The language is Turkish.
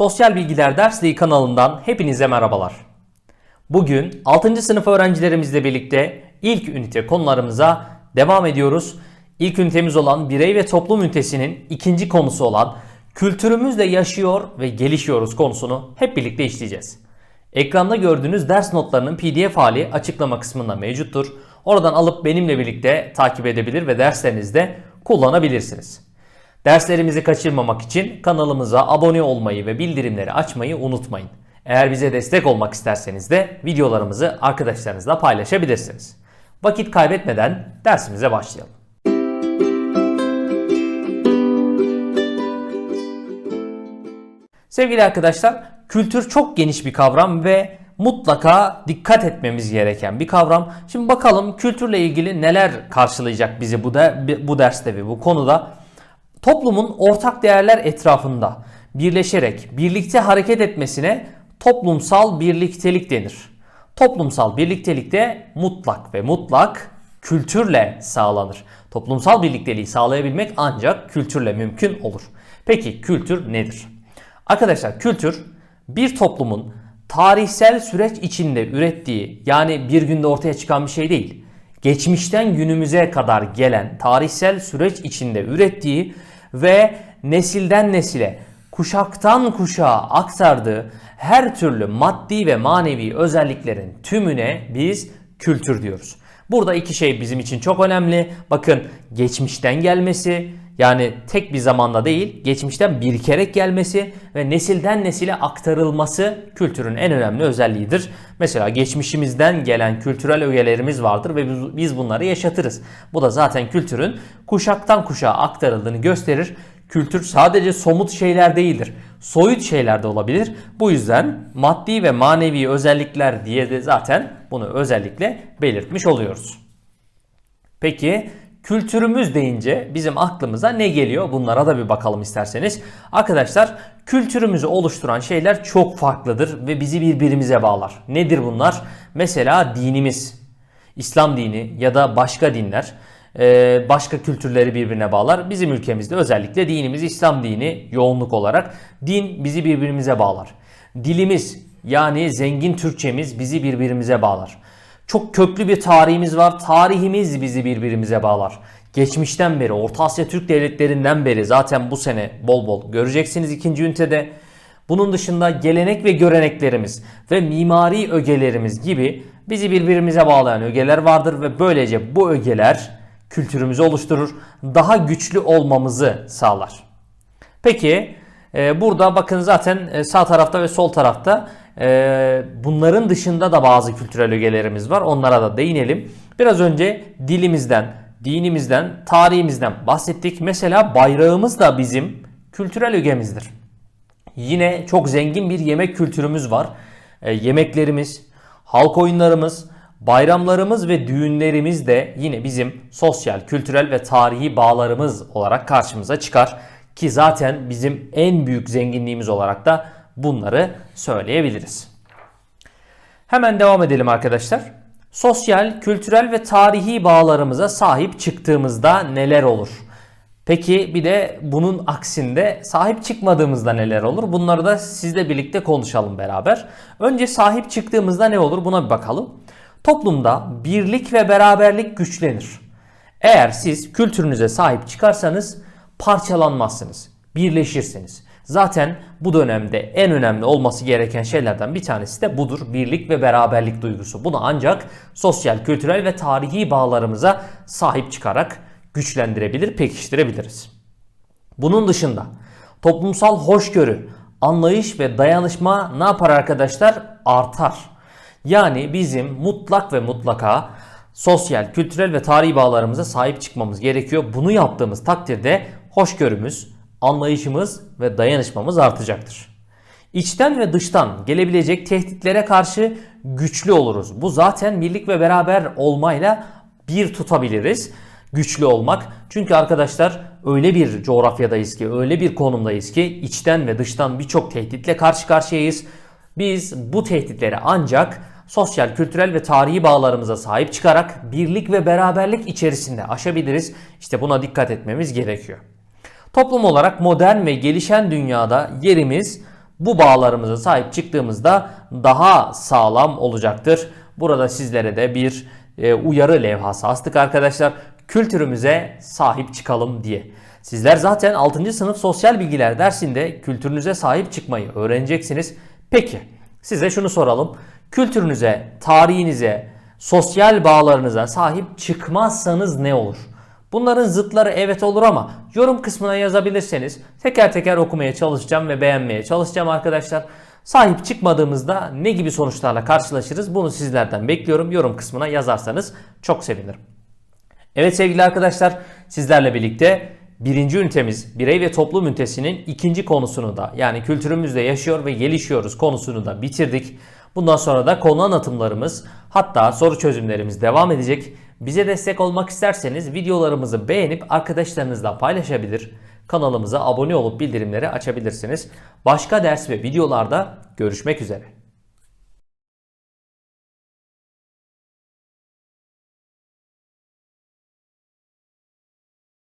Sosyal Bilgiler Dersliği kanalından hepinize merhabalar. Bugün 6. sınıf öğrencilerimizle birlikte ilk ünite konularımıza devam ediyoruz. İlk ünitemiz olan birey ve toplum ünitesinin ikinci konusu olan kültürümüzle yaşıyor ve gelişiyoruz konusunu hep birlikte işleyeceğiz. Ekranda gördüğünüz ders notlarının pdf hali açıklama kısmında mevcuttur. Oradan alıp benimle birlikte takip edebilir ve derslerinizde kullanabilirsiniz. Derslerimizi kaçırmamak için kanalımıza abone olmayı ve bildirimleri açmayı unutmayın. Eğer bize destek olmak isterseniz de videolarımızı arkadaşlarınızla paylaşabilirsiniz. Vakit kaybetmeden dersimize başlayalım. Sevgili arkadaşlar, kültür çok geniş bir kavram ve mutlaka dikkat etmemiz gereken bir kavram. Şimdi bakalım kültürle ilgili neler karşılayacak bizi bu da bu derste ve bu konuda. Toplumun ortak değerler etrafında birleşerek birlikte hareket etmesine toplumsal birliktelik denir. Toplumsal birliktelik de mutlak ve mutlak kültürle sağlanır. Toplumsal birlikteliği sağlayabilmek ancak kültürle mümkün olur. Peki kültür nedir? Arkadaşlar kültür bir toplumun tarihsel süreç içinde ürettiği yani bir günde ortaya çıkan bir şey değil. Geçmişten günümüze kadar gelen tarihsel süreç içinde ürettiği ve nesilden nesile, kuşaktan kuşağa aktardığı her türlü maddi ve manevi özelliklerin tümüne biz kültür diyoruz. Burada iki şey bizim için çok önemli. Bakın geçmişten gelmesi yani tek bir zamanda değil geçmişten birikerek gelmesi ve nesilden nesile aktarılması kültürün en önemli özelliğidir. Mesela geçmişimizden gelen kültürel ögelerimiz vardır ve biz bunları yaşatırız. Bu da zaten kültürün kuşaktan kuşağa aktarıldığını gösterir. Kültür sadece somut şeyler değildir. Soyut şeyler de olabilir. Bu yüzden maddi ve manevi özellikler diye de zaten bunu özellikle belirtmiş oluyoruz. Peki kültürümüz deyince bizim aklımıza ne geliyor? Bunlara da bir bakalım isterseniz. Arkadaşlar kültürümüzü oluşturan şeyler çok farklıdır ve bizi birbirimize bağlar. Nedir bunlar? Mesela dinimiz, İslam dini ya da başka dinler e, başka kültürleri birbirine bağlar. Bizim ülkemizde özellikle dinimiz İslam dini yoğunluk olarak din bizi birbirimize bağlar. Dilimiz yani zengin Türkçemiz bizi birbirimize bağlar. Çok köklü bir tarihimiz var. Tarihimiz bizi birbirimize bağlar. Geçmişten beri, Orta Asya Türk devletlerinden beri zaten bu sene bol bol göreceksiniz ikinci ünitede. Bunun dışında gelenek ve göreneklerimiz ve mimari ögelerimiz gibi bizi birbirimize bağlayan ögeler vardır ve böylece bu ögeler kültürümüzü oluşturur. Daha güçlü olmamızı sağlar. Peki e, burada bakın zaten e, sağ tarafta ve sol tarafta e, bunların dışında da bazı kültürel ögelerimiz var. Onlara da değinelim. Biraz önce dilimizden, dinimizden, tarihimizden bahsettik. Mesela bayrağımız da bizim kültürel ögemizdir. Yine çok zengin bir yemek kültürümüz var. E, yemeklerimiz, halk oyunlarımız, bayramlarımız ve düğünlerimiz de yine bizim sosyal, kültürel ve tarihi bağlarımız olarak karşımıza çıkar. Ki zaten bizim en büyük zenginliğimiz olarak da bunları söyleyebiliriz. Hemen devam edelim arkadaşlar. Sosyal, kültürel ve tarihi bağlarımıza sahip çıktığımızda neler olur? Peki bir de bunun aksinde sahip çıkmadığımızda neler olur? Bunları da sizle birlikte konuşalım beraber. Önce sahip çıktığımızda ne olur? Buna bir bakalım. Toplumda birlik ve beraberlik güçlenir. Eğer siz kültürünüze sahip çıkarsanız parçalanmazsınız, birleşirsiniz. Zaten bu dönemde en önemli olması gereken şeylerden bir tanesi de budur. Birlik ve beraberlik duygusu. Bunu ancak sosyal, kültürel ve tarihi bağlarımıza sahip çıkarak güçlendirebilir, pekiştirebiliriz. Bunun dışında toplumsal hoşgörü, anlayış ve dayanışma ne yapar arkadaşlar? Artar. Yani bizim mutlak ve mutlaka sosyal, kültürel ve tarihi bağlarımıza sahip çıkmamız gerekiyor. Bunu yaptığımız takdirde hoşgörümüz, anlayışımız ve dayanışmamız artacaktır. İçten ve dıştan gelebilecek tehditlere karşı güçlü oluruz. Bu zaten birlik ve beraber olmayla bir tutabiliriz. Güçlü olmak. Çünkü arkadaşlar öyle bir coğrafyadayız ki, öyle bir konumdayız ki içten ve dıştan birçok tehditle karşı karşıyayız. Biz bu tehditleri ancak sosyal, kültürel ve tarihi bağlarımıza sahip çıkarak birlik ve beraberlik içerisinde aşabiliriz. İşte buna dikkat etmemiz gerekiyor. Toplum olarak modern ve gelişen dünyada yerimiz bu bağlarımıza sahip çıktığımızda daha sağlam olacaktır. Burada sizlere de bir e, uyarı levhası astık arkadaşlar. Kültürümüze sahip çıkalım diye. Sizler zaten 6. sınıf sosyal bilgiler dersinde kültürünüze sahip çıkmayı öğreneceksiniz. Peki size şunu soralım. Kültürünüze, tarihinize, sosyal bağlarınıza sahip çıkmazsanız ne olur? Bunların zıtları evet olur ama yorum kısmına yazabilirseniz teker teker okumaya çalışacağım ve beğenmeye çalışacağım arkadaşlar. Sahip çıkmadığımızda ne gibi sonuçlarla karşılaşırız bunu sizlerden bekliyorum. Yorum kısmına yazarsanız çok sevinirim. Evet sevgili arkadaşlar sizlerle birlikte birinci ünitemiz birey ve toplum ünitesinin ikinci konusunu da yani kültürümüzde yaşıyor ve gelişiyoruz konusunu da bitirdik. Bundan sonra da konu anlatımlarımız hatta soru çözümlerimiz devam edecek. Bize destek olmak isterseniz videolarımızı beğenip arkadaşlarınızla paylaşabilir. Kanalımıza abone olup bildirimleri açabilirsiniz. Başka ders ve videolarda görüşmek üzere.